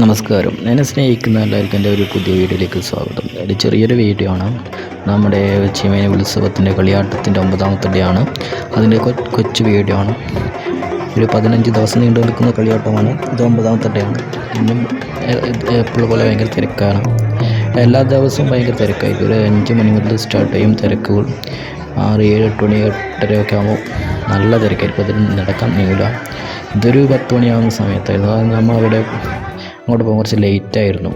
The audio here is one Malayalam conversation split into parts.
നമസ്കാരം. എന്നെ സ്നേഹിക്കുന്ന എല്ലാവർക്കും എന്റെ ഒരു പുതിയ വീഡിയോയിലേക്ക് സ്വാഗതം. ഒരു ചെറിയൊരു വീഡിയോ ആണ്. നമ്മുടെ ചിമേനി ഉത്സവത്തിന്റെ കളിയാട്ടത്തിന്റെ ഒമ്പതാമത്തെ ഡേ ആണ്. അതിന്റെ കൊച്ചു വീഡിയോ ആണ്. ഒരു പതിനഞ്ച് ദിവസം നീണ്ടു നിൽക്കുന്ന കളിയാട്ടമാണ്. ഇത് ഒമ്പതാമത്തെ ഡേ ആണ്. ഇന്നും എപ്പോഴും പോലെ ഭയങ്കര തിരക്കാണ്. എല്ലാ ദിവസവും ഭയങ്കര തിരക്കായിരിക്കും. ഒരു അഞ്ച് മണി മുതൽ സ്റ്റാർട്ട് ചെയ്യും തിരക്കുകൾ. ആറ് ഏഴ് എട്ട് മണി എട്ടരയൊക്കെ ആകുമ്പോൾ നല്ല തിരക്കായിരിക്കും. അതിൽ നടക്കാൻ നീല ഇതൊരു പത്ത് മണിയാകുന്ന സമയത്തായിരുന്നു. അത് നമ്മൾ അവിടെ അങ്ങോട്ട് പോകാൻ കുറച്ച് ലേറ്റായിരുന്നു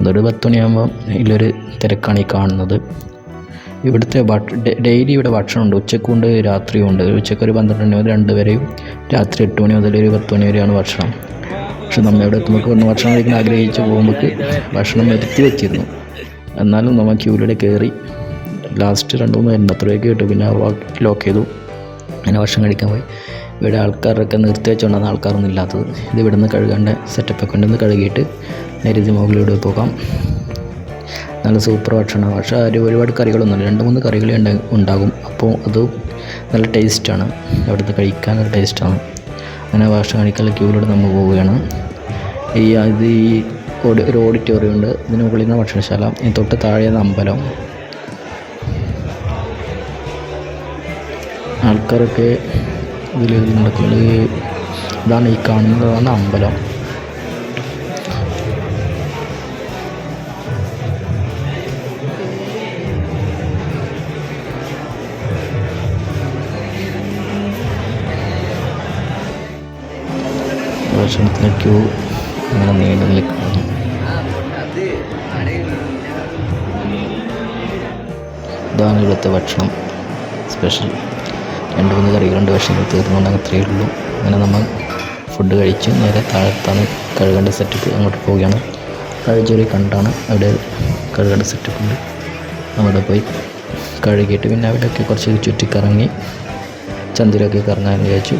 അതൊരു പത്ത് മണിയാകുമ്പോൾ ഇതിലൊരു തിരക്കാണ് ഈ കാണുന്നത്. ഇവിടുത്തെ ഡെയിലി ഇവിടെ ഭക്ഷണമുണ്ട്. ഉച്ചക്കുണ്ട് രാത്രിയുണ്ട്. ഉച്ചയ്ക്ക് ഒരു പന്ത്രണ്ട് മണി മുതൽ രണ്ട് വരെയും രാത്രി എട്ട് മണി മുതൽ ഒരു പത്ത് മണി വരെയാണ് ഭക്ഷണം. പക്ഷെ നമ്മൾ ഇവിടെ എത്തുമ്പോൾ ഒന്ന് ഭക്ഷണം കഴിക്കാൻ ആഗ്രഹിച്ച് പോകുമ്പോൾ ഭക്ഷണം വരുത്തി വെച്ചിരുന്നു. എന്നാലും നമ്മൾ ക്യൂലിടെ കയറി ലാസ്റ്റ് രണ്ട് മൂന്ന് പേരുണ്ട് അത്രയൊക്കെ കിട്ടും പിന്നെ ലോക്ക് ചെയ്തു. അങ്ങനെ ഭക്ഷണം കഴിക്കാൻ പോയി. ഇവിടെ ആൾക്കാരൊക്കെ നിർത്തി വെച്ചുകൊണ്ടാണ് ആൾക്കാരൊന്നും ഇല്ലാത്തത്. ഇത് ഇവിടെ നിന്ന് കഴുകേണ്ട സെറ്റപ്പൊക്കെ ഉണ്ടെന്ന് കഴുകിയിട്ട് നേരെ മുകളിലൂടെ പോകാം. നല്ല സൂപ്പർ ഭക്ഷണമാണ്. പക്ഷേ അതിൽ ഒരുപാട് കറികളൊന്നുമില്ല രണ്ട് മൂന്ന് കറികൾ ഉണ്ട- ഉണ്ടാകും. അപ്പോൾ അത് നല്ല ടേസ്റ്റാണ് അവിടുത്തെ കഴിക്കാൻ നല്ല ടേസ്റ്റാണ് അങ്ങനെ ഭക്ഷണം കഴിക്കാനുള്ള ക്യൂവിലൂടെ നമ്മൾ പോവുകയാണ്. ഈ അത് ഈ ഒരു ഓഡിറ്റോറിയം ഉണ്ട്. ഇതിന് മുകളിൽ നിന്ന് ഭക്ഷണശാല. തൊട്ട് താഴെയാണ് അമ്പലം. ആൾക്കാരൊക്കെ ഇതിൽ നടക്കുന്നത് ഇതാണ് ഈ കാണുന്നതാണ് അമ്പലം. ഭക്ഷണത്തിന് ക്യൂ അങ്ങനെ നീണ്ടു നിൽക്കുന്നു ഇതാണ് ഇവിടുത്തെ ഭക്ഷണം. സ്പെഷ്യൽ. രണ്ട് മൂന്ന് കറികളുണ്ട് പക്ഷേ തീർന്നുകൊണ്ട് അത്രയേ ഉള്ളൂ. അങ്ങനെ നമ്മൾ ഫുഡ് കഴിച്ച് നേരെ താഴത്താണ് കഴുകേണ്ട സെറ്റപ്പ് അങ്ങോട്ട് പോവുകയാണ്. കഴിച്ചൊരു കണ്ടാണ് അവിടെ കഴുകേണ്ട സെറ്റപ്പ് ഉണ്ട്. അവിടെ പോയി കഴുകിയിട്ട് പിന്നെ അവിടെയൊക്കെ കുറച്ച് ചുറ്റിക്കറങ്ങി ചന്തിരൊക്കെ കറങ്ങാൻ വിചാരിച്ചു.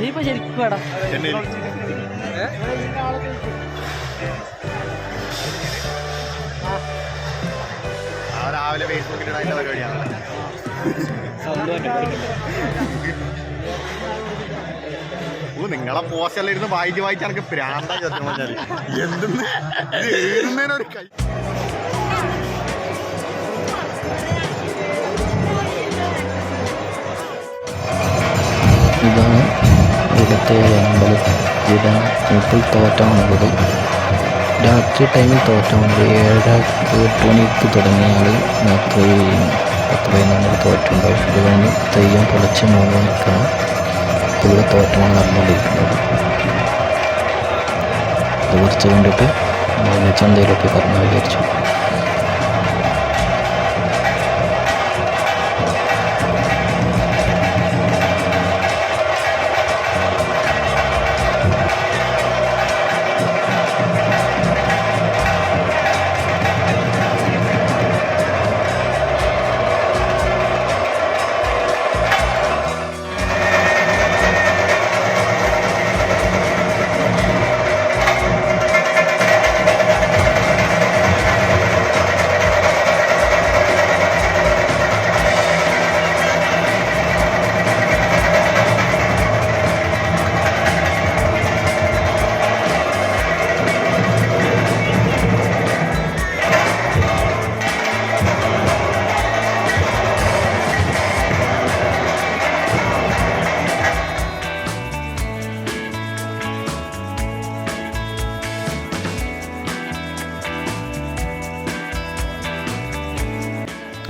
നീ ശരിക്കും വേടാ രാവിലെ ഫേസ്ബുക്കിൽ പരിപാടിയാണ്. ഓ നിങ്ങളെ പോസ്റ്റ് എല്ലാം ഇരുന്ന് വായിച്ച് വായിച്ച് എനിക്ക് പ്രാന്താ പറഞ്ഞാൽ എന്തെന്ന്? എഴുതുന്നതിനൊരു കൈ ഇതാണ് ഇവിടുത്തെ അമ്പലത്തിലെ ഇപ്പോൾ തോറ്റമാണുള്ളത് രാത്രി ടൈമിൽ തോറ്റമുണ്ട് ഏഴര എട്ട് മണിക്ക് തുടങ്ങിയാൽ രാത്രി പത്ത് പതിനൊന്നിൽ തോറ്റുണ്ടാവും. ഇത് കഴിഞ്ഞ് തെയ്യം പൊളിച്ച് മൂന്ന് മണിക്കാണ് ഇവിടെ തോറ്റമാണ് നടന്നുകൊണ്ടിരിക്കുന്നത്. അത് കുറച്ച് കണ്ടിട്ട് ചന്തയിലൊക്കെ പറഞ്ഞു വിചാരിച്ചു.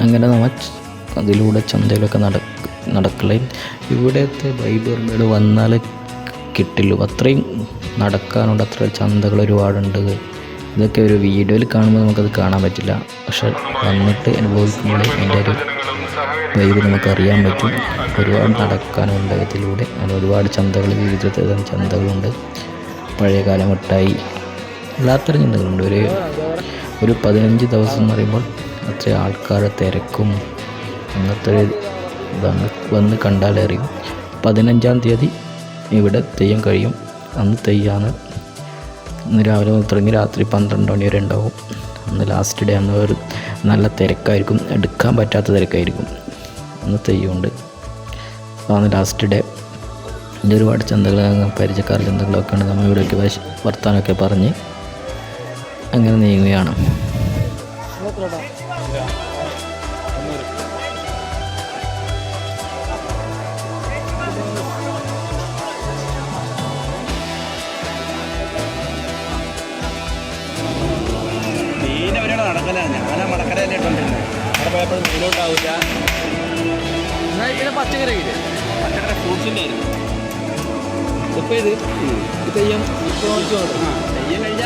അങ്ങനെ നമ്മൾ അതിലൂടെ ചന്തയിലൊക്കെ നട നടക്കുകയും ഇവിടുത്തെ പറയുമ്പോൾ വന്നാൽ കിട്ടില്ല. അത്രയും നടക്കാനുണ്ട്. അത്ര ചന്തകൾ ഒരുപാടുണ്ട്. ഇതൊക്കെ ഒരു വീഡിയോയിൽ കാണുമ്പോൾ നമുക്കത് കാണാൻ പറ്റില്ല. പക്ഷെ വന്നിട്ട് അനുഭവിക്കുമ്പോൾ അതിന്റെ ഒരു വൈബ് നമുക്കറിയാൻ പറ്റും. ഒരുപാട് നടക്കാനുണ്ട് ഇതിലൂടെ. ഒരുപാട് ചന്തകൾ വിവിധ തരം ചന്തകളുണ്ട് പഴയകാല മിഠായി എല്ലാത്തരം ചന്തകളുണ്ട്. ഒരു ഒരു പതിനഞ്ച് ദിവസം എന്ന് പറയുമ്പോൾ അത്ര ആൾക്കാർ തിരക്കും. അങ്ങനത്തെ ഒരു ഇതാണ് വന്ന് കണ്ടാലറിയും പതിനഞ്ചാം തീയതി ഇവിടെ തെയ്യം കഴിയും. അന്ന് തെയ്യാണ്. ഇന്ന് രാവിലെ തുടങ്ങി രാത്രി പന്ത്രണ്ട് മണി വരെ ഉണ്ടാവും. അന്ന് ലാസ്റ്റ് ഡേ അന്ന് ഒരു നല്ല തിരക്കായിരിക്കും. എടുക്കാൻ പറ്റാത്ത തിരക്കായിരിക്കും. അന്ന് തെയ്യമുണ്ട്. അന്ന് ലാസ്റ്റ് ഡേ എന്റെ ഒരുപാട് ചന്തകൾ പരിചയക്കാർ ചന്തകളൊക്കെ ഉണ്ട് നമ്മൾ ഇവിടേക്ക് വർത്താനമൊക്കെ പറഞ്ഞ് അങ്ങനെ നീങ്ങുകയാണ്. നടക്കലാണ് ഞാൻ ആ മടക്കരല്ലേ ഇട്ടോണ്ടിരുന്നത് അവിടെ പോയപ്പോൾ മീനോട്ടാവില്ല പച്ചക്കറി പച്ചക്കറി ഫ്രൂട്ട്സിന്റെ ആയിരുന്നു ഇപ്പൊ ഇത്? ഇത് തെയ്യം. ഇപ്പൊ ആ തെയ്യം കഴിഞ്ഞാൽ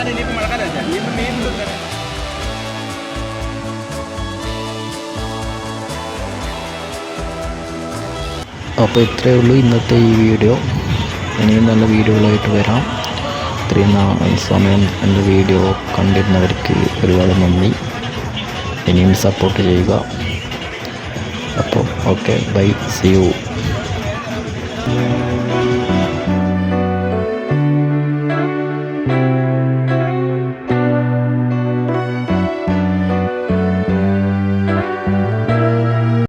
അപ്പോൾ ഇത്രയേ ഉള്ളൂ ഇന്നത്തെ ഈ വീഡിയോ. ഇനിയും നല്ല വീഡിയോകളായിട്ട് വരാം. ഇത്രയും സമയം എന്റെ വീഡിയോ കണ്ടിരുന്നവർക്ക് ഒരുപാട് നന്ദി. ഇനിയും സപ്പോർട്ട് ചെയ്യുക. അപ്പോൾ ഓക്കെ ബൈ സി യു